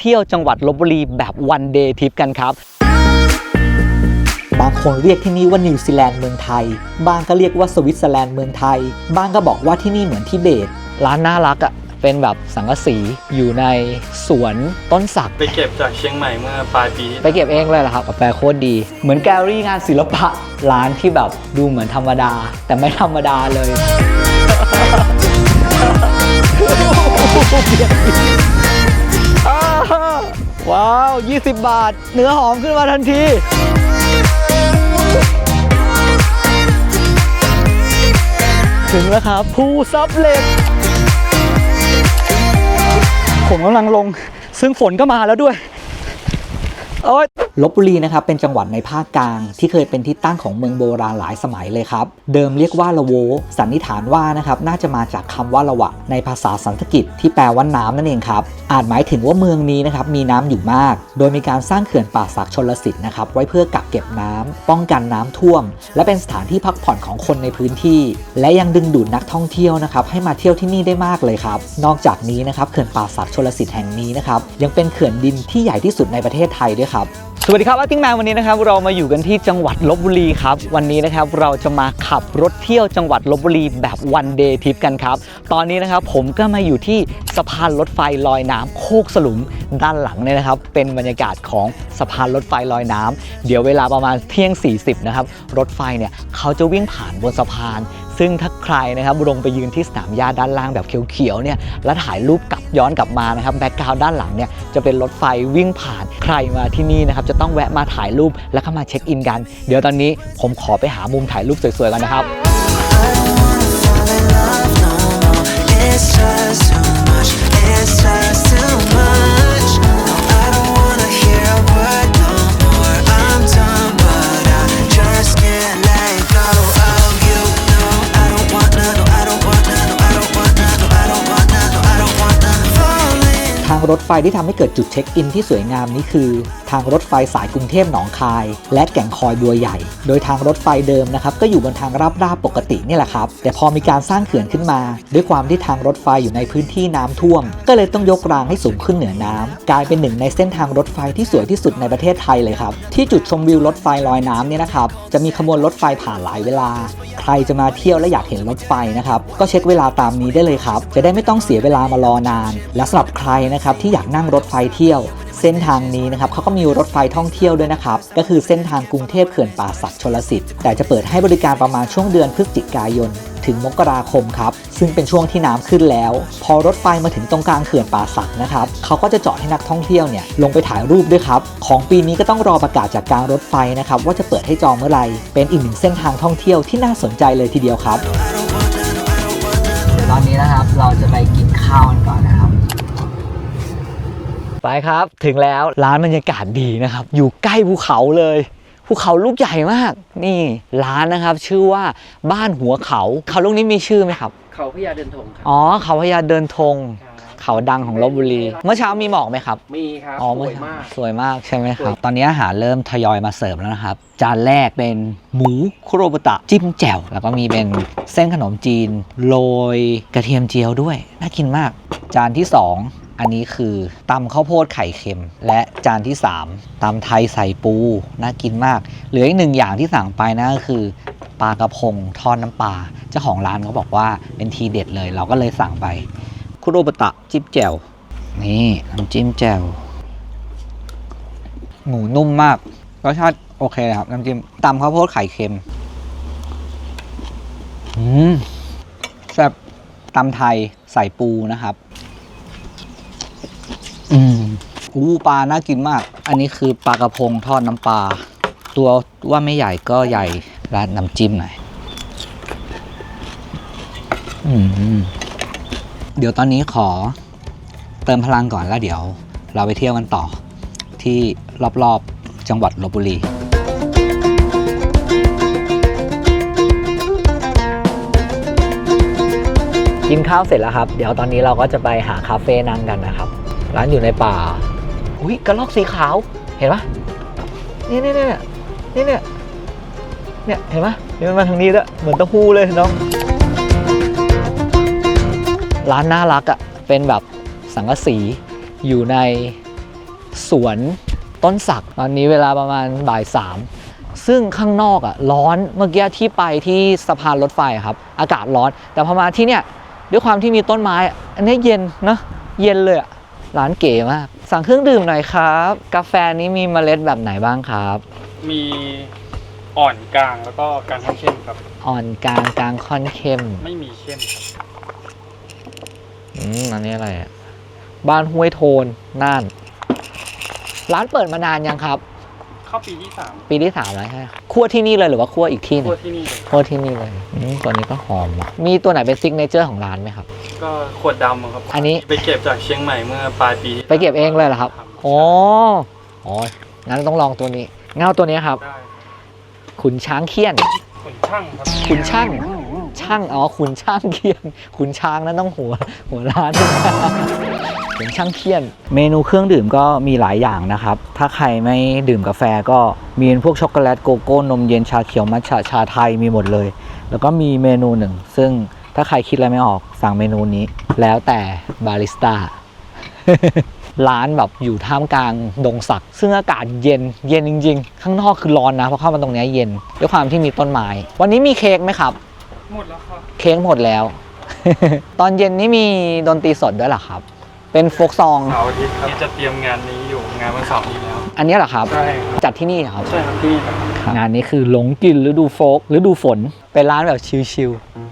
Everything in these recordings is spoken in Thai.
เที่ยวจังหวัดลบบุรีแบบวันเดย์ทริปกันครับ บางคนเรียกที่นี่ว่านิวซีแลนด์เมืองไทย บางก็เรียกว่าสวิตเซอร์แลนด์เมืองไทย บางก็บอกว่าที่นี่เหมือนทิเบต ร้านน่ารักอะ่ะ เป็นแบบสังกะสีอยู่ในสวนต้นสัก ไปเก็บจากเชียงใหม่เมื่อปลายปีที่ไปเก็บเองเลยเหรอครับกาแฟโคตรดี เหมือนแกลลี่งานศิลปะ ร้านที่แบบดูเหมือนธรรมดา แต่ไม่ธรรมดาเลยอ้า ว้าว 20 บาท เนื้อหอมขึ้นมาทันที ถึงแล้วครับภูซับเหล็ก ผมกำลังลง ซึ่งฝนก็มาแล้วด้วย โอ๊ยลบบุรีนะครับเป็นจังหวัดในภาคกลาง ที่เคยเป็นที่ตั้งของเมืองโบราณหลายสมัยเลยครับ เดิมเรียกว่าละโว สันนิษฐานว่านะครับน่าจะมาจากคำว่าละวะ ในภาษาสันสกฤตที่แปลว่าน้ำนั่นเองครับอาจหมายถึงว่าเมืองนี้นะครับมีน้ำอยู่มาก โดยมีการสร้างเขื่อนป่าศักชนลสิทธิ์นะครับไว้เพื่อกักเก็บน้ำป้องกันน้ำท่วม และเป็นสถานที่พักผ่อนของคนในพื้นที่ และยังดึงดูดนักท่องเที่ยวนะครับให้มาเที่ยวที่นี่ได้มากเลยครับนอกจากนี้นะครับเขื่อนป่าศักชลสิทธิ์แห่งนี้นะครับยังเป็นเขื่อนดินที่ใหญ่ที่สุดในประเทศไทยด้วยครับสวัสดีครับอาติ้งแมนวันนี้นะครับเรามาอยู่กันที่จังหวัดลบบุรีครับวันนี้นะครับเราจะมาขับรถเที่ยวจังหวัดลบบุรีแบบวันเดย์ทริปกันครับตอนนี้นะครับผมก็มาอยู่ที่สะพานรถไฟลอยน้ำโคกสลุมด้านหลังเนี่ยนะครับ เป็นบรรยากาศของสะพานรถไฟลอยน้ำเดี๋ยวเวลาประมาณเที่ยง 40นะครับรถไฟเนี่ยเขาจะวิ่งผ่านบนสะพาน ซึ่งถ้าใครนะครับลงไปยืนที่สนามหญ้าด้านล่างแบบเขียวๆเนี่ยแล้วถ่ายรูปกลับย้อนกลับมานะครับแบ็กกราวด้านหลังเนี่ยจะเป็นรถไฟวิ่งผ่านใครมาที่นี่นะครับจะต้องแวะมาถ่ายรูปแล้วก็มาเช็คอินกัน เดี๋ยวตอนนี้ผมขอไปหามุมถ่ายรูปสวยๆกันนะครับ It's just too much. It's just รถไฟที่ทำให้เกิดจุดเช็คอินที่สวยงามนี้คือ ทางรถไฟสายกรุงเทพหนองคาย และแก่งคอยบัวใหญ่ โดยทางรถไฟเดิมนะครับก็อยู่บนทางราบราบปกตินี่แหละครับ แต่พอมีการสร้างเขื่อนขึ้นมา ด้วยความที่ทางรถไฟอยู่ในพื้นที่น้ำท่วม ก็เลยต้องยกรางให้สูงขึ้นเหนือน้ำกลายเป็นหนึ่งในเส้นทางรถไฟที่สวยที่สุดในประเทศไทยเลยครับที่จุดชมวิวรถไฟลอยน้ำเนี่ยนะครับจะมีขบวนรถไฟผ่านหลายเวลา ใครจะมาเที่ยวและอยากเห็นรถไฟนะครับก็เช็คเวลาตามนี้ได้เลยครับจะได้ไม่ต้องเสียเวลามารอนาน และสำหรับใครนะครับที่อยากนั่งรถไฟเที่ยว เส้นทางนี้นะครับเขาก็มีรถไฟท่องเที่ยวด้วยนะครับ ก็คือเส้นทางกรุงเทพเขื่อนป่าศักดิ์ชลสิทธิ์แต่จะเปิดให้บริการประมาณช่วงเดือนพฤศจิกายน ถึงมกราคมครับ ซึ่งเป็นช่วงที่น้ำขึ้นแล้ว พอรถไฟมาถึงตรงกลางเขื่อนป่าศักดิ์นะครับเขาก็จะจอดให้นักท่องเที่ยวเนี่ยลงไปถ่ายรูปด้วยครับของปีนี้ก็ต้องรอประกาศจากการรถไฟนะครับว่าจะเปิดให้จองเมื่อไหร่เป็นอีกหนึ่งเส้นทางท่องเที่ยวที่น่าสนใจเลยทีเดียวครับตอนนี้นะครับเราจะไปกินข้าวกันก่อนนะครับ ไปครับ ถึงแล้วร้านบรรยากาศดีนะครับ อยู่ใกล้ภูเขาเลยภูเขาลูกใหญ่มาก นี่ร้านนะครับ ชื่อว่าบ้านหัวเขา เขาลูกนี้มีชื่อไหมครับ เขาพญาเดินทงครับอ๋อเขาพญาเดินธง เขาดังของลบบุรี เมื่อเช้ามีหมอกไหมครับ มีครับอ๋อสเมื่อวยเช้ามาก สวยมากใช่ไหมคสรัวบยตอนนี้อาหารเริ่มทยอยมาเสิร์ฟแล้วนะครับ จานแรกเป็นหมูคุโรบุตะจิ้มแจ่ว แล้วก็มีเป็นเส้นขนมจีน โรยกระเทียมเจียวด้วย น่ากินมาก จานที่ 2 อันนี้คือตำข้าวโพดไข่เค็ม และจานที่ 3ตำไทยใส่ปู น่ากินมาก เหลืออีกหนึ่งอย่างที่สั่งไปนะก็คือ ปลากระพงทอดน้ำปลาเจ้าของร้านเขาบอกว่าเป็นทีเด็ดเลย เราก็เลยสั่งไป คุโรบตะจิ้มแจ่ว นี่น้ำจิ้มแจ่ว หมูนุ่มมาก รสชาติโอเคครับ น้ำจิ้มตำข้าวโพดไข่เค็ม อืมแซ่บตำไทยใส่ปูนะครับ อืมอู้ปลาน่ากินมาก อันนี้คือปลากระพงทอดน้ำปลา ตัวว่าไม่ใหญ่ก็ใหญ่ราดน้ำจิ้มหน่อย อืม เดี๋ยวตอนนี้ขอเติมพลังก่อนแล้วเดี๋ยว เราไปเที่ยวกันต่อที่รอบๆจังหวัดลบบุรีกินข้าวเสร็จแล้วครับ เดี๋ยวตอนนี้เราก็จะไปหาคาเฟ่นั่งกันนะครับ ร้านอยู่ในป่า อุ้ยกระลอกสีขาว เห็นปะนี่นี่นี่นี่เนี่ย เนี่ย เห็นปะนี่มันมาทางนี้ด้วยเหมือนเต้าหู้เลยน้อง ร้านน่ารักอะ่ะเป็นแบบสังกะสีอยู่ในสวนต้นสักตอนนี้เวลาประมาณบ่ายสามซึ่งข้างนอกอะร้อนเมื่อกี้ที่ไปที่สะพานรถไฟอะครับ อากาศร้อน แต่พอมาที่เนี่ยด้วยความที่มีต้นไม้อะอันนี้เย็นนะเย็นเลยอะร้านเก๋มาก สั่งเครื่องดื่มหน่อยครับ กาแฟนี้มีเมล็ดแบบไหนบ้างครับ มีอ่อนกลางแล้วก็กลางค่อนเข้มครับ อ่อนกลางกลางค่อนเข้ม ไม่มีเข้มครับ อืมอันนี้อะไรอะบ้านห้วยโทนน่าน ร้านเปิดมานานยังครับ เข้าปีที่สามปีที่สามแล้วใช่ไหมคั่วที่นี่เลยหรือว่าคั่วอีกที่หนึทั่วงที่นี่เลยคั่วที่นี่เลยอืมตัวนี้ก็หอมอะมีตัวไหนเป็นซิกเนเจอร์ของร้านไหมครับ ก็ขวดดำอะครับอันนี้ ไปเก็บจากเชียงใหม่เมื่อปลายปีที่ไปเก็บเองเลยเหรอครับครับอ๋ออ๋องั้นต้องลองตัวนี้ เงาตัวนี้ครับ ได้ขุนช้างเคี่ยนขุนช่างครับขุนช่าง ช่างอ๋อขุนช่างเคียนขุนช้างนั้นต้องหัวหัวร้านขุนช่างเคียน เมนูเครื่องดื่มก็มีหลายอย่างนะครับ ถ้าใครไม่ดื่มกาแฟก็มีพวกช็อกโกแลตโกโก้นมเย็นชาเขียวมัทฉะชาไทยมีหมดเลย แล้วก็มีเมนูหนึ่ง ซึ่งถ้าใครคิดอะไรไม่ออกสั่งเมนูนี้ แล้วแต่บาริสต้าร้านแบบอยู่ท่ามกลางดงสัก ซึ่งอากาศเย็นเย็นจริง ๆ ข้างนอกคือร้อนนะเพราะเข้ามาตรงนี้เย็นด้วยความที่มีต้นไม้ วันนี้มีเค้กไหมครับ หมดแล้วครับเค้กหมดแล้ว ตอนเย็นนี่มีดนตรีสดด้วยเหรอครับ เป็นโฟกซอง เสาร์อาทิตย์ครับจะเตรียมงานนี้อยู่งานวันเสาร์นี้แล้ว อันนี้เหรอครับ ใช่ครับจัดที่นี่เหรอครับ ใช่ครับที่นี่ครับงานนี้คือหลงกินฤดูโฟกฤดูฝน เป็นร้านแบบชิลๆ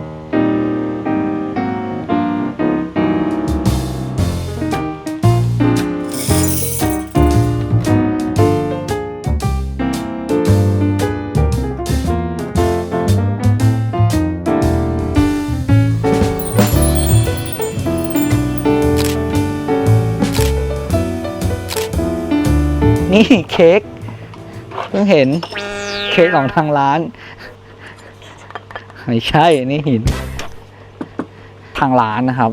นี่เค้กเพิ่งเห็นเค้กของทางร้าน ไม่ใช่นี่หิน ทางร้านนะครับ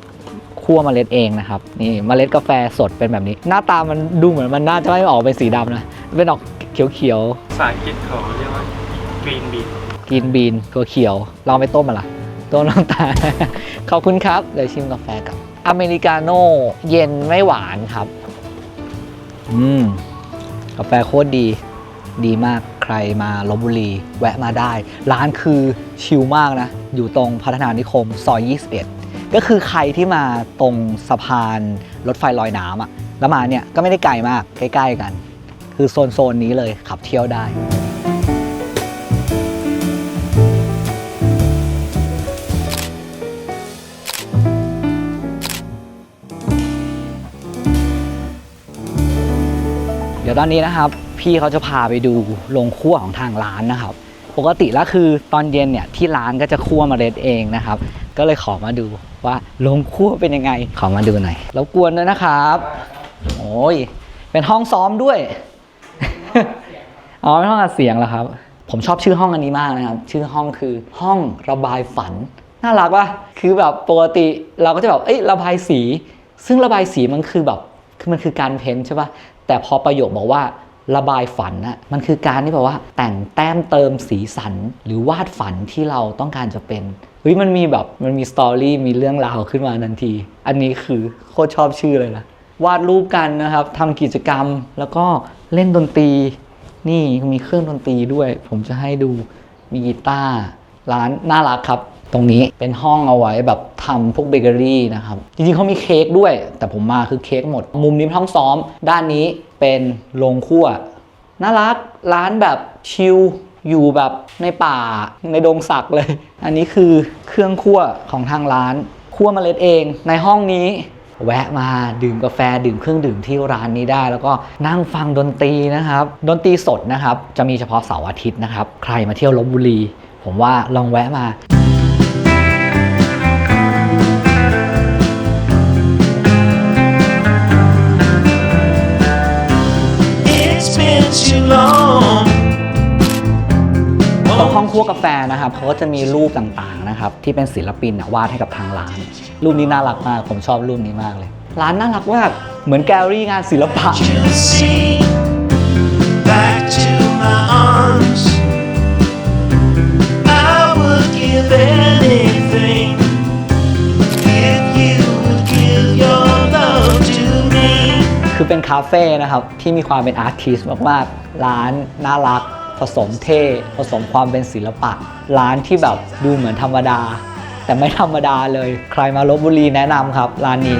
คั่วเมล็ดเองนะครับ นี่เมล็ดกาแฟสดเป็นแบบนี้ หน้าตามันดูเหมือนมันน่าจะไม่ออกเป็นสีดำนะเป็นออกเขียวภาษาอังกฤษเขาเรียกว่า green bean ๆกินบีนตัวเขียวๆเราไม่ต้มมันละต้มน้ำตาลขอบคุณครับเดี๋ยวชิมกาแฟกับอเมริกาโน่เย็นไม่หวานครับ อืม กาแฟโคตรดีดีมากใครมาลบบุรี แวะมาได้ ร้านคือชิลมากนะ อยู่ตรงพัฒนานิคมซอย 21 ก็คือใครที่มาตรงสะพานรถไฟลอยน้ำอะแล้วมาเนี่ยก็ไม่ได้ไกลมากใกล้ ๆ กัน คือโซนโซนนี้เลยขับเที่ยวได้ ดี๋ยวตอนนี้นะครับ พี่เขาจะพาไปดูโรงคั่วของทางร้านนะครับ ปกติแล้วคือตอนเย็นเนี่ยที่ร้านก็จะคั่วมเมล็ดเองนะครับ ก็เลยขอมาดูว่าโรงคั่วเป็นยังไง ขอมาดูหน่อยแล้วกวนด้วยนะครับโอ้ยเป็นห้องซ้อมด้วยอ๋อเป็นห้องอัดเสียงเหรอครับ ผมชอบชื่อห้องอันนี้มากนะครับ ชื่อห้องคือห้องระบายฝันน่ารักปะคือแบบปกติเราก็จะแบบเอ้ยระบายสี ซึ่งระบายสีมันคือแบบคือมันคือการเพ้นใช่ปะ แต่พอประโยคบอกว่าระบายฝันน่ะมันคือการที่แบบว่า แต่งแต้มเติมสีสัน หรือวาดฝันที่เราต้องการจะเป็นเฮ้ยมันมีแบบมันมีสตอรี่มีเรื่องราวขึ้นมาทันที อันนี้คือโคตรชอบชื่อเลยนะวาดรูปกันนะครับทำกิจกรรมแล้วก็เล่นดนตรี นี่มีเครื่องดนตรีด้วย ผมจะให้ดูมีกีตาร์ร้านน่ารักครับ ตรงนี้เป็นห้องเอาไว้แบบทำพวกเบเกอรี่นะครับ จริงๆเขามีเค้กด้วย แต่ผมมาคือเค้กหมด มุมนี้เป็นห้องซ้อม ด้านนี้เป็นโรงครัวน่ารักร้านแบบชิลอยู่แบบในป่าในดงสักเลย อันนี้คือเครื่องคั่วของทางร้านคั่วเมล็ดเอง ในห้องนี้แวะมาดื่มกาแฟดื่มเครื่องดื่มที่ร้านนี้ได้ แล้วก็นั่งฟังดนตรีนะครับ ดนตรีสดนะครับ จะมีเฉพาะเสาร์อาทิตย์นะครับ ใครมาเที่ยวลบบุรี ผมว่าลองแวะมา วกาแฟนะครับเขาก็จะมีรูปต่างๆนะครับที่เป็นศิลปินน่ะวาดให้กับทางร้าน รูปนี้น่ารักมาก ผมชอบรูปนี้มากเลย ร้านน่ารักมากเหมือนแกลเลอรี่งานศิลปะ You see, back to my arms. I would give anything if you would give your love to me. คือเป็นคาเฟ่นะครับที่มีความเป็นอาร์ติสมากๆร้านน่ารักผ สมเท่ผสมความเป็นศิลปะ ร้านที่แบบดูเหมือนธรรมดา แต่ไม่ธรรมดาเลย ใครมาลบบุรีแนะนำครับ ร้านนี้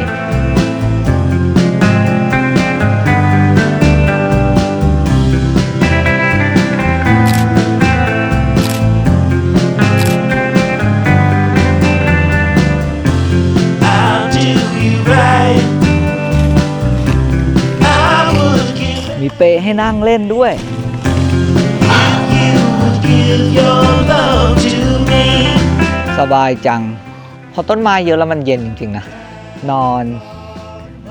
มีเปให้นั่งเล่นด้วย สบายจัง พอต้นไม้เยอะแล้วมันเย็นจริง ๆ นะ นอน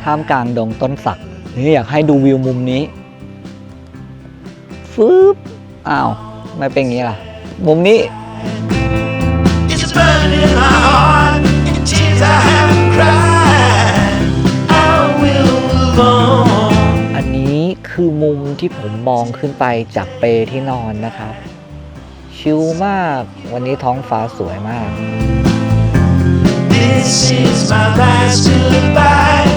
ท่ามกลางดงต้นสัก นี่อยากให้ดูวิวมุมนี้ฟึบอ้าวทำไม่เป็นอย่างนี้ล่ะ มุมนี้ It's a burn in my heart, and tears I haven't cried. I will move on. อันนี้คือมุมที่ผมมองขึ้นไปจากเปที่นอนนะครับ ชิลมาก วันนี้ท้องฟ้าสวยมาก This is my last goodbye.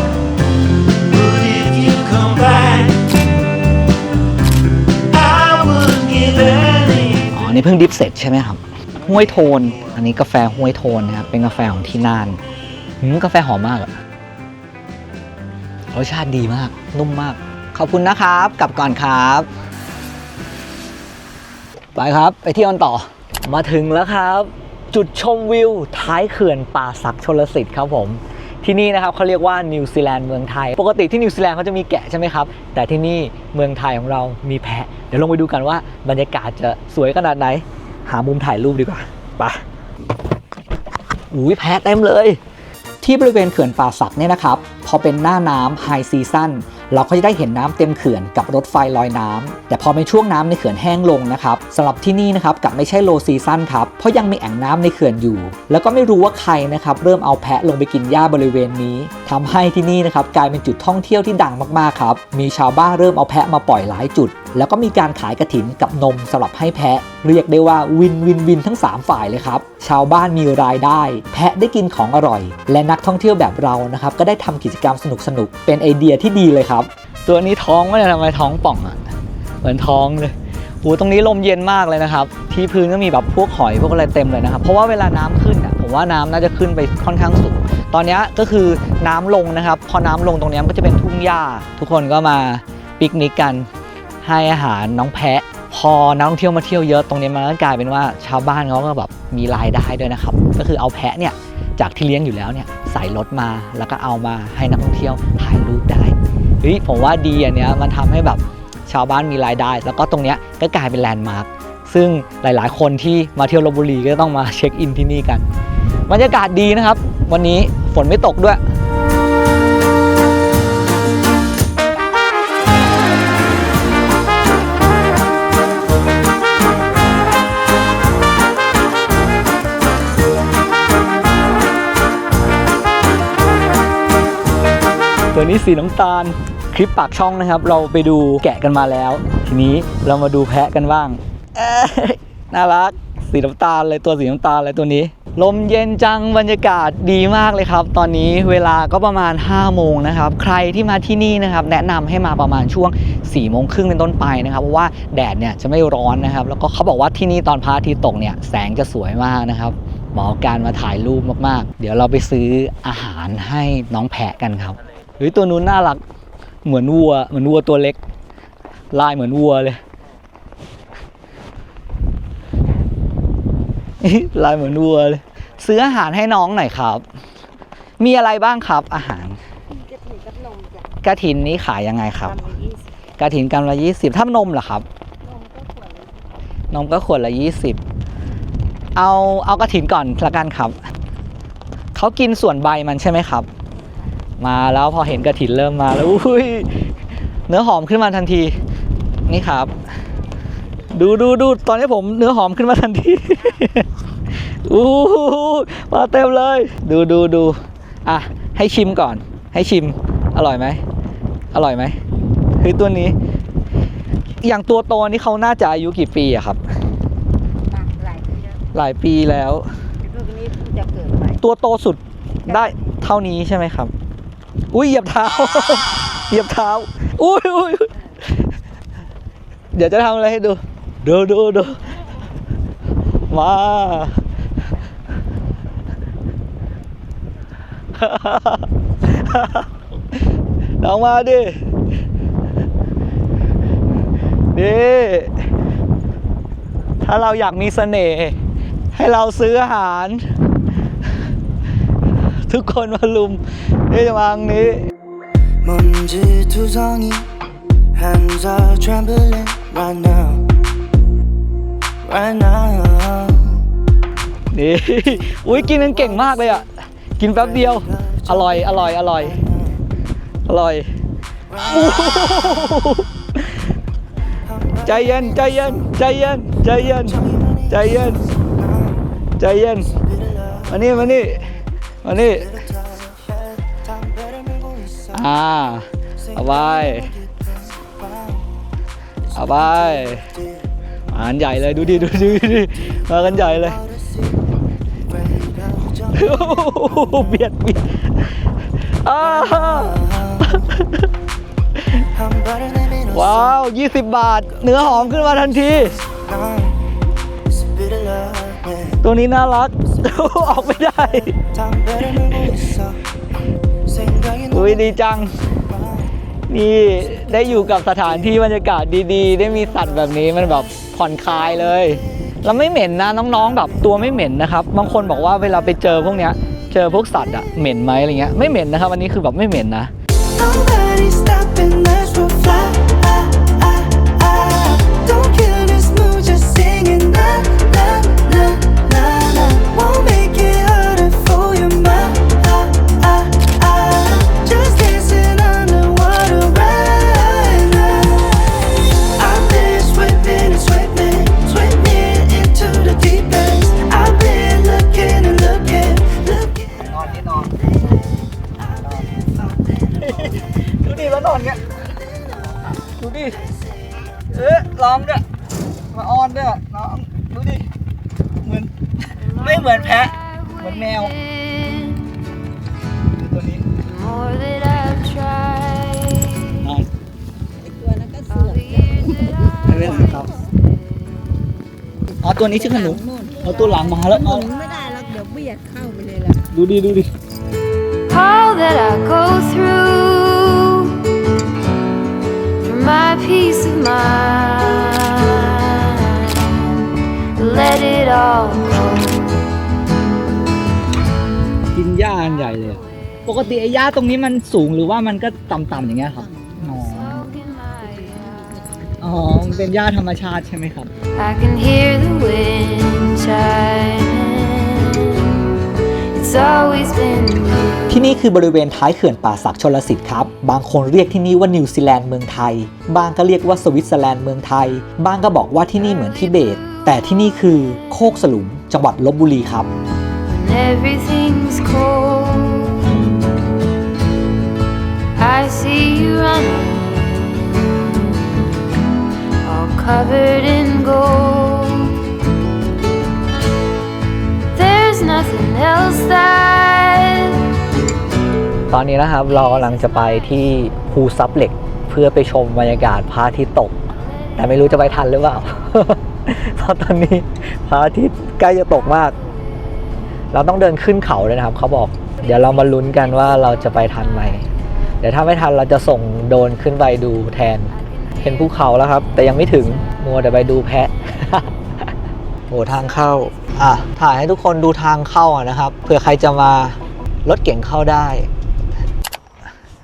But if you come back, I would give anything. อ๋อ นี่เพิ่งดิฟเสร็จใช่ไหมครับ ห้วยโทน อันนี้กาแฟห้วยโทนนะครับ เป็นกาแฟของที่น่านหืมกาแฟหอมมากอะรสชาติดีมาก นุ่มมาก ขอบคุณนะครับ กลับก่อนครับ ไปครับ ไปเที่ยวกันต่อ มาถึงแล้วครับ จุดชมวิวท้ายเขื่อนป่าศักดิ์ชลสิทธิ์ครับผมที่นี่นะครับเขาเรียกว่านิวซีแลนด์เมืองไทย ปกติที่นิวซีแลนด์เขาจะมีแกะใช่ไหมครับ แต่ที่นี่เมืองไทยของเรามีแพะ เดี๋ยวลงไปดูกันว่าบรรยากาศจะสวยขนาดไหน หามุมถ่ายรูปดีกว่าไปอุ้ยแพะเต็มเลย ที่บริเวณเขื่อนป่าสักเนี่ยนะครับ พอเป็นหน้าน้ำไฮซีซั่น เราก็จะได้เห็นน้ำเต็มเขื่อนกับรถไฟลอยน้ำแต่พอเป็นช่วงน้ำในเขื่อนแห้งลงนะครับสำหรับที่นี่นะครับกับไม่ใช่โลซีซั่นครับเพราะยังมีแอ่งน้ำในเขื่อนอยู่ แล้วก็ไม่รู้ว่าใครนะครับเริ่มเอาแพะลงไปกินหญ้าบริเวณนี้ ทำให้ที่นี่นะครับกลายเป็นจุดท่องเที่ยวที่ดังมากๆครับมีชาวบ้านเริ่มเอาแพะมาปล่อยหลายจุด แล้วก็มีการขายกระถินกับนมสำหรับให้แพะ เรียกได้ว่าวินวินวินทั้ง 3 ฝ่ายเลยครับ ชาวบ้านมีรายได้ แพะได้กินของอร่อย และนักท่องเที่ยวแบบเรานะครับก็ได้ทำกิจกรรมสนุกๆเป็นไอเดียที่ดีเลยครับ ตัวนี้ท้องไม่ได้ทำไมท้องป่องอะเหมือนท้องเลยโอ้ตรงนี้ลมเย็นมากเลยนะครับ ที่พื้นก็มีแบบพวกหอยพวกอะไรเต็มเลยนะครับ เพราะว่าเวลาน้ำขึ้นอะผมว่าน้ำน่าจะขึ้นไปค่อนข้างสูง ตอนนี้ก็คือน้ำลงนะครับ พอน้ำลงตรงนี้มันก็จะเป็นทุ่งหญ้า ทุกคนก็มาปิกนิกกัน ให้อาหารน้องแพะ พอนักท่องเที่ยวมาเที่ยวเยอะตรงนี้มันก็กลายเป็นว่าชาวบ้านเขาก็แบบมีรายได้ด้วยนะครับ ก็คือเอาแพะเนี่ยจากที่เลี้ยงอยู่แล้วเนี่ยใส่รถมาแล้วก็เอามาให้นักท่องเที่ยวถ่ายรูปได้เฮ้ยผมว่าดีอันเนี้ยมันทำให้แบบชาวบ้านมีรายได้ แล้วก็ตรงเนี้ยก็กลายเป็นแลนด์มาร์คซึ่งหลาย ๆ คนที่มาเที่ยวลบบุรีก็ต้องมาเช็คอินที่นี่กันบรรยากาศดีนะครับ วันนี้ฝนไม่ตกด้วย นี้สีน้ำตาล คลิปปากช่องนะครับ เราไปดูแกะกันมาแล้ว ทีนี้เรามาดูแพะกันบ้างเอ้ยน่ารัก สีน้ำตาลเลยตัวสีน้ำตาลเลยตัวนี้ ลมเย็นจังบรรยากาศดีมากเลยครับ ตอนนี้เวลาก็ประมาณ 5 โมงนะครับ ใครที่มาที่นี่นะครับ แนะนำให้มาประมาณช่วง4ี่โมงครึ่งเป็นต้นไปนะครับ เพราะว่าแดดเนี่ยจะไม่ร้อนนะครับ แล้วก็เขาบอกว่าที่นี่ตอนพระอาทิตย์ตกเนี่ยแสงจะสวยมากนะครับเหมาะกับการมาถ่ายรูปมาก ๆ เดี๋ยวเราไปซื้ออาหารให้น้องแพะกันครับ เฮ้ยตัวนู้นน่ารัก เหมือนวัว เหมือนวัวตัวเล็ก ลายเหมือนวัวเลย ลายเหมือนวัวเลย ซื้ออาหารให้น้องหน่อยครับ มีอะไรบ้างครับ อาหารกระถิ่นกับนมจ้ะกระถินนี้ขายยังไงครับ กำละยี่สิบกระถินกำละยี่สิบถ้านมล่ะครับ นมก็ขวดละนมก็ขวดละยี่สิบเอาเอากระถินก่อนละกันครับ เขากินส่วนใบมันใช่ไหมครับ มาแล้วพอเห็นกระถินเริ่มมาแล้วอุ้ยเนื้อหอมขึ้นมาทันที นี่ครับ ดูดูดูตอนนี้ผมเนื้อหอมขึ้นมาทันทีอู้หูมาเต็มเลย ดูดูดูอะให้ชิมก่อน ให้ชิมอร่อยไหมอร่อยไหมเฮ้ยตัวนี้ อย่างตัวโตนี่เขาน่าจะอายุกี่ปีอะครับปากหลายปีแล้วหลายปีแล้วพวกนี้เพิ่งจะเกิดใหม่ตัวโตสุดได้เท่านี้ใช่ไหมครับ อุ้ยเหยียบเท้า เหยียบเท้า อุ้ยอุ้ยเดี๋ยวจะทำอะไรให้ดู ดูดูดูมาลองมาดินี่ถ้าเราอยากมีเสน่ห์ให้เราซื้ออาหาร ทุกคนมาลุมนี่จะมาทางนี้ 먼지 투성이 hands are trembling right now right now นี่ อุ้ยกินกันเก่งมากเลยอ่ะ กินแป๊บเดียว อร่อย อร่อย อร่อย อร่อยโอ้โหใจเย็น ใจเย็น ใจเย็น ใจเย็น ใจเย็น ใจเย็น มานี่ มานี่ มานี่ อ่าเอาไปเอาไปอาหารใหญ่เลยดูดิดูดิมากันใหญ่เลยเบียดเบียดอ้าว้าว 20 บาท เนื้อหอมขึ้นมาทันที ตัวนี้น่ารัก ออกไม่ได้ ดีจัง นี่ได้อยู่กับสถานที่บรรยากาศดีๆ ได้มีสัตว์แบบนี้มันแบบผ่อนคลายเลย แล้วไม่เหม็นนะน้องๆแบบตัวไม่เหม็นนะครับ บางคนบอกว่าเวลาไปเจอพวกเนี้ย เจอพวกสัตว์อะเหม็นไหมอะไรเงี้ยไม่เหม็นนะครับวันนี้คือแบบไม่เหม็นนะ ดูดิแล้วนอนเงี้ยดูดิเอ๊ะร้องด้วยมาอ้อนด้วยน้องดูดิเหมือนไม่เหมือนแพะเหมือนแมวดูตัวนี้ More that I've tried, นอนตัวนั้นก็เสือก the years that ไม่เป็นไรครับอ๋อตัวนี้ชื่อขนุนเอาตัวหลังมาแล้วหเอามุนไม่ได้แล้วเดี๋ยวเบียดเข้าไปเลยล่ะดูดิดูดิ all that I go through my peace of mind. Let it all go. กินหญ้าอันใหญ่เลย ปกติไอ้หญ้าตรงนี้มันสูงหรือว่ามันก็ต่ำๆอย่างเงี้ยครับ อ๋อ Smoke in my eye. อ๋อมันเป็นหญ้าธรรมชาติใช่ไหมครับ I can hear the wind chiming. ที่นี่คือบริเวณท้ายเขื่อนป่าศักดิ์ชลสิทธิ์ครับ บางคนเรียกที่นี่ว่านิวซีแลนด์เมืองไทย บางก็เรียกว่าสวิตเซอร์แลนด์เมืองไทย บางก็บอกว่าที่นี่เหมือนทิเบต แต่ที่นี่คือโคกสลุม จังหวัดลบบุรีครับ when everything's cold. I see you running, all covered in gold. Nothing else that ตอนนี้นะครับเรากำลังจะไปที่ภูซับเหล็ก เพื่อไปชมบรรยากาศพระอาทิตย์ตก แต่ไม่รู้จะไปทันหรือเปล่า เพราะตอนนี้พระอาทิตย์ใกล้จะตกมาก เราต้องเดินขึ้นเขาเลยนะครับ เขาบอก เดี๋ยวเรามาลุ้นกันว่าเราจะไปทันไหมเดี๋ยวถ้าไม่ทันเราจะส่งโดนขึ้นไปดูแทน เห็นภูเขาแล้วครับ แต่ยังไม่ถึงมัวแต่ไปดูแพะ โอ้ทางเข้าอะถ่ายให้ทุกคนดูทางเข้าอะนะครับเผื่อใครจะมารถเก่งเข้าได้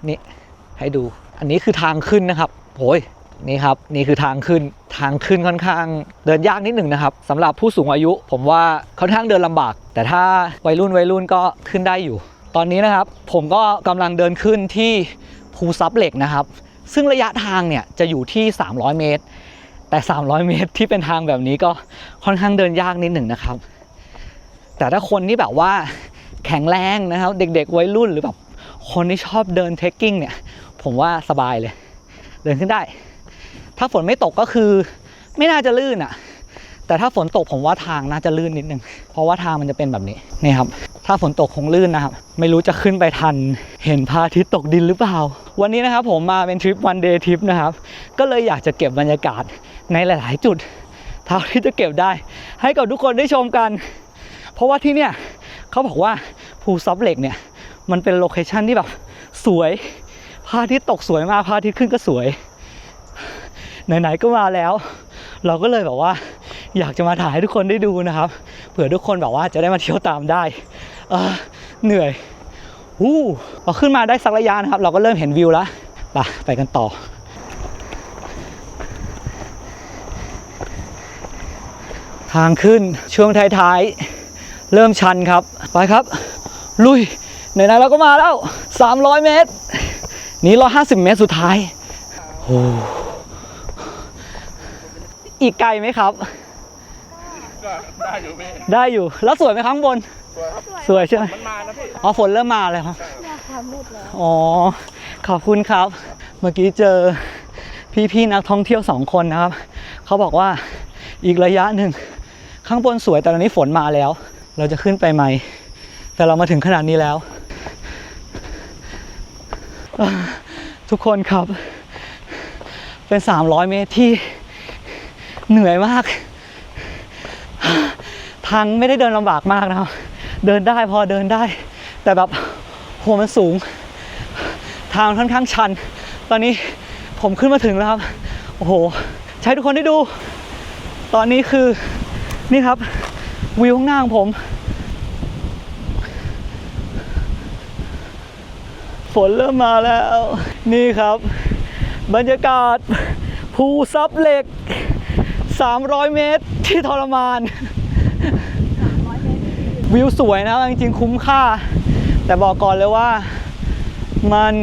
นี่ให้ดู อันนี้คือทางขึ้นนะครับโอ้ยนี่ครับนี่คือทางขึ้นทางขึ้นค่อนข้างเดินยากนิดหนึ่งนะครับสำหรับผู้สูงอายุ ผมว่าค่อนข้างเดินลำบาก แต่ถ้าวัยรุ่นวัยรุ่นก็ขึ้นได้อยู่ ตอนนี้นะครับ ผมก็กำลังเดินขึ้นที่ภูซับเหล็กนะครับ ซึ่งระยะทางเนี่ยจะอยู่ที่ 300 เมตร แต่ 300 เมตรที่เป็นทางแบบนี้ก็ค่อนข้างเดินยากนิดหนึ่งนะครับ แต่ถ้าคนที่แบบว่าแข็งแรงนะครับ เด็กๆวัยรุ่นหรือแบบคนที่ชอบเดินเทคกิ้งเนี่ย ผมว่าสบายเลย เดินขึ้นได้ ถ้าฝนไม่ตกก็คือไม่น่าจะลื่นอะ่ะ แต่ถ้าฝนตกผมว่าทางน่าจะลื่นนิดนึง เพราะว่าทางมันจะเป็นแบบนี้นี่ครับ ถ้าฝนตกคงลื่นนะครับ ไม่รู้จะขึ้นไปทัน เห็นพระอาทิตย์ตกดินหรือเปล่า วันนี้นะครับผมมาเป็นทริปวันเดย์ทริปนะครับ ก็เลยอยากจะเก็บบรรยากาศ ในหลาย ๆ จุด เท่าที่จะเก็บได้ ให้กับทุกคนได้ชมกัน เพราะว่าที่เนี่ยเขาบอกว่าภูซับเหล็กเนี่ยมันเป็นโลเคชันที่แบบสวยพระอาทิตย์ตกสวยมากพระอาทิตย์ขึ้นก็สวย ไหน ๆ ก็มาแล้ว เราก็เลยแบบว่า อยากจะมาถ่ายให้ทุกคนได้ดูนะครับ เผื่อทุกคนแบบว่าจะได้มาเที่ยวตามได้เออเหนื่อยอู้พอขึ้นมาได้สักระยะนะครับ เราก็เริ่มเห็นวิวแล้ว ไปไปกันต่อ ทางขึ้นช่วงท้ายๆ เริ่มชันครับ ไปครับ ลุยไหนๆเราก็มาแล้ว 300 เมตร นี่150 เมตรสุดท้ายโอ้อีกไกลไหมครับได้อยู่พี่ได้อยู่แล้วสวยไหมครับข้างบน สวยใช่ไหมมันมานะพี่อ๋อฝนเริ่มมาเลยครับอ๋อขอบคุณครับ เมื่อกี้เจอพี่ๆนักท่องเที่ยวสองคนนะครับ เขาบอกว่าอีกระยะหนึ่ง ข้างบนสวยแต่ตอนนี้ฝนมาแล้ว เราจะขึ้นไปไหม่ แต่เรามาถึงขนาดนี้แล้ว ทุกคนครับ เป็น 300 เมตรที่เหนื่อยมาก ทางไม่ได้เดินลำบากมากนะครับ เดินได้พอเดินได้ แต่แบบโหมันสูง ทางค่อนข้างชัน ตอนนี้ผมขึ้นมาถึงแล้วครับ โอ้โห ใช้ทุกคนได้ดู ตอนนี้คือ นี่ครับ วิวข้างหน้าของผม ฝนเริ่มมาแล้ว นี่ครับ บรรยากาศ ภูซับเหล็ก 300 เมตรที่ทรมาน วิวสวยนะจริงๆ คุ้มค่า แต่บอกก่อนเลยว่ามัน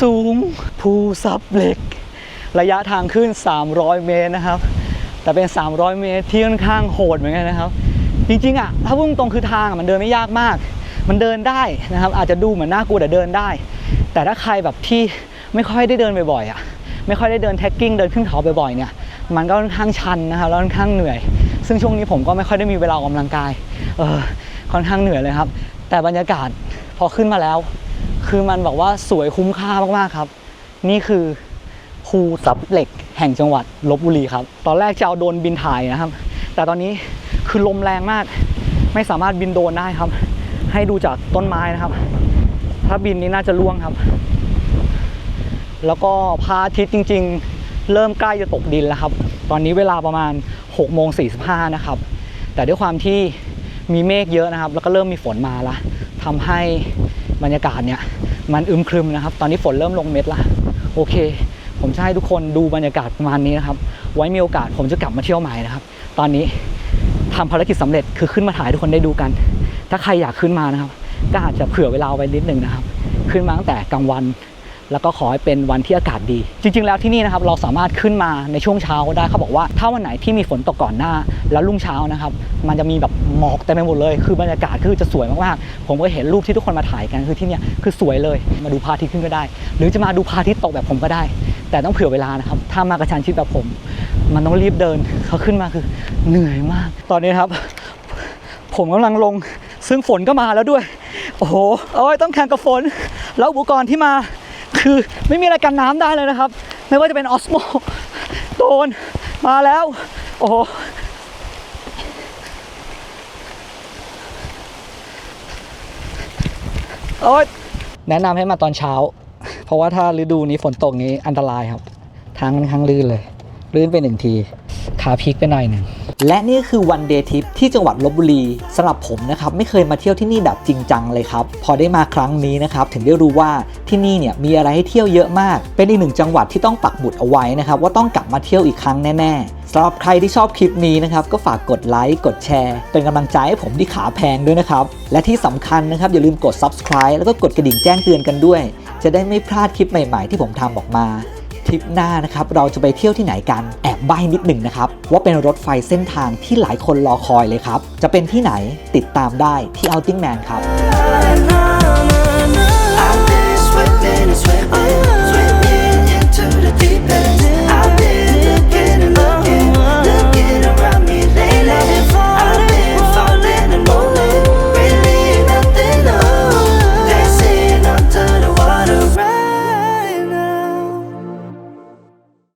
สูงภูซับเหล็ก ระยะทางขึ้น 300 เมตรนะครับ แต่เป็น 300 เมตรที่ค่อนข้างโหดเหมือนกันนะครับ จริงๆอะถ้าพุ่งตรงคือทางมันเดินไม่ยากมาก มันเดินได้นะครับ อาจจะดูเหมือนน่ากลัวแต่เดินได้ แต่ถ้าใครแบบที่ไม่ค่อยได้เดินบ่อยๆอะไม่ค่อยได้เดินแท็กกิ้งเดินขึ้นเขาบ่อยๆเนี่ยมันก็ค่อนข้างชันนะครับแล้วค่อนข้างเหนื่อย ซึ่งช่วงนี้ผมก็ไม่ค่อยได้มีเวลาออกกำลังกายเออค่อนข้างเหนื่อยเลยครับ แต่บรรยากาศพอขึ้นมาแล้ว คือมันบอกว่าสวยคุ้มค่ามากๆครับ นี่คือภูซับเหล็ก แห่งจังหวัดลบบุรีครับ ตอนแรกจะเอาโดนบินถ่ายนะครับ แต่ตอนนี้คือลมแรงมาก ไม่สามารถบินโดนได้ครับ ให้ดูจากต้นไม้นะครับ ถ้าบินนี้น่าจะล่วงครับ แล้วก็พระอาทิตย์จริง ๆ เริ่มใกล้จะตกดินแล้วครับ ตอนนี้เวลาประมาณ6โมง45นะครับ แต่ด้วยความที่มีเมฆเยอะนะครับ แล้วก็เริ่มมีฝนมาละทำให้บรรยากาศเนี่ยมันอึมครึมนะครับ ตอนนี้ฝนเริ่มลงเม็ดละโอเค ผมจะให้ทุกคนดูบรรยากาศประมาณนี้นะครับ ไว้มีโอกาสผมจะกลับมาเที่ยวใหม่นะครับ ตอนนี้ทำภารกิจสำเร็จคือขึ้นมาถ่ายทุกคนได้ดูกัน ถ้าใครอยากขึ้นมานะครับ ก็อาจจะเผื่อเวลาไว้นิดหนึ่งนะครับ ขึ้นมาตั้งแต่กลางวัน แล้วก็ขอให้เป็นวันที่อากาศดี จริง ๆ แล้วที่นี่นะครับเราสามารถขึ้นมาในช่วงเช้าได้เขาบอกว่าถ้าวันไหนที่มีฝนตกก่อนหน้า แล้วรุ่งเช้านะครับ มันจะมีแบบหมอกเต็มไปหมดเลย คือบรรยากาศคือจะสวยมากๆผมก็เห็นรูปที่ทุกคนมาถ่ายกันคือที่นี่คือสวยเลยมาดูพระอาทิตย์ขึ้นก็ได้ หรือจะมาดูพระอาทิตย์ตกแบบผมก็ได้ แต่ต้องเผื่อเวลานะครับ ถ้ามากระชันชิดแบบผม มันต้องรีบเดินเขาขึ้นมาคือเหนื่อยมาก ตอนนี้ครับ ผมกำลังลงซึ่งฝนก็มาแล้วด้วย โอ้โหโอ้ยต้องแข่งกับฝน แล้วอุปกรณ์ที่มา คือไม่มีอะไรกันน้ำได้เลยนะครับ ไม่ว่าจะเป็นออสโมโดนมาแล้ว โอ้โหโอ้ยแนะนำให้มาตอนเช้า เพราะว่าถ้าฤดูนี้ฝนตกนี้อันตรายครับทางค่อนข้างลื่นเลย ลื่นไปหนึ่งทีขาพลิกไปหน่อยหนึ่งและนี่คือวันเดย์ทริปที่จังหวัดลบบุรีสำหรับผมนะครับไม่เคยมาเที่ยวที่นี่แบบจริงจังเลยครับ พอได้มาครั้งนี้นะครับถึงได้รู้ว่าที่นี่เนี่ยมีอะไรให้เที่ยวเยอะมาก เป็นอีกหนึ่งจังหวัดที่ต้องปักหมุดเอาไว้นะครับว่าต้องกลับมาเที่ยวอีกครั้งแน่ๆสำหรับใครที่ชอบคลิปนี้นะครับก็ฝากกดไลค์กดแชร์ เป็นกำลังใจให้ผมที่ขาแพงด้วยนะครับและที่สำคัญนะครับอย่าลืมกด subscribe แล้วก็กดกระดิ่งแจ้งเตือนกันด้วย จะได้ไม่พลาดคลิปใหม่ ๆ ที่ผมทำออกมาทริปหน้านะครับเราจะไปเที่ยวที่ไหนกันแอบใบ้นิดหนึ่งนะครับ ว่าเป็นรถไฟเส้นทางที่หลายคนรอคอยเลยครับ จะเป็นที่ไหนติดตามได้ที่ Outing Man ครับ I